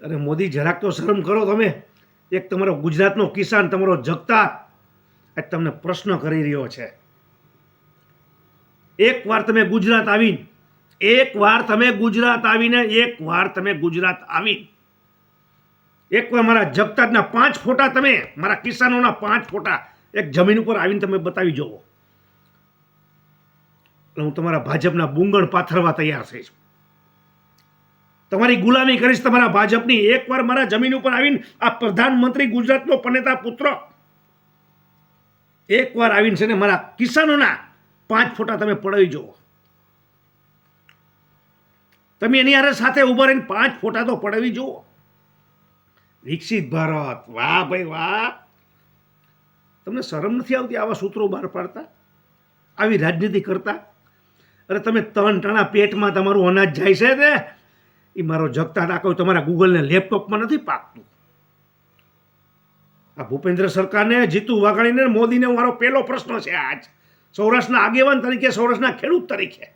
અરે મોદી, જરાક તો શરમ કરો તમે. એક તમારો ગુજરાતનો કિસાન તમારો જગતા આજ તમને પ્રશ્ન કરી રહ્યો છે. એકવાર તમે ગુજરાત આવીને એકવાર તમે ગુજરાત આવીને એકવાર તમે ગુજરાત આવીને. એકવાર મારા જગતાજના પાંચ ફોટા તમે, મારા કિસાનોના પાંચ ફોટા એક જમીન ઉપર આવીને તમે બતાવી જુઓ હું તમારા ભાજપના બુંગણ પાથરવા તૈયાર થઈશ. તમારી ગુલામી કરીશ તમારા ભાજપની. એકવાર મારા જમીન ઉપર આવીને આ પ્રધાનમંત્રી ગુજરાતનો પનેતા પુત્ર એકવાર આવીને છે ને મારા કિસાનોના પાંચ ફોટા તમે પડાવી જુઓ. તમે એની અરે સાથે ઊભા રહીને પાંચ ફોટા તો પડાવી જુઓ. વિકસિત ભારત. વાહ ભાઈ વાહ. તમને શરમ નથી આવતી આવા સૂત્રો બહાર પાડતા? આવી રાજનીતિ કરતા? અરે તમે ત્રણ ટાણા પેટમાં તમારું અનાજ જાય છે ને એ મારો જગતા ડાકો તમારા ગૂગલને લેપટોપમાં નથી પાકતું. આ ભૂપેન્દ્ર સરકારને જીતુ વાઘાણીને મોદીને મારો પહેલો પ્રશ્ન છે આજ. સૌરાષ્ટ્રના આગેવાન તરીકે, સૌરાષ્ટ્રના ખેડૂત તરીકે.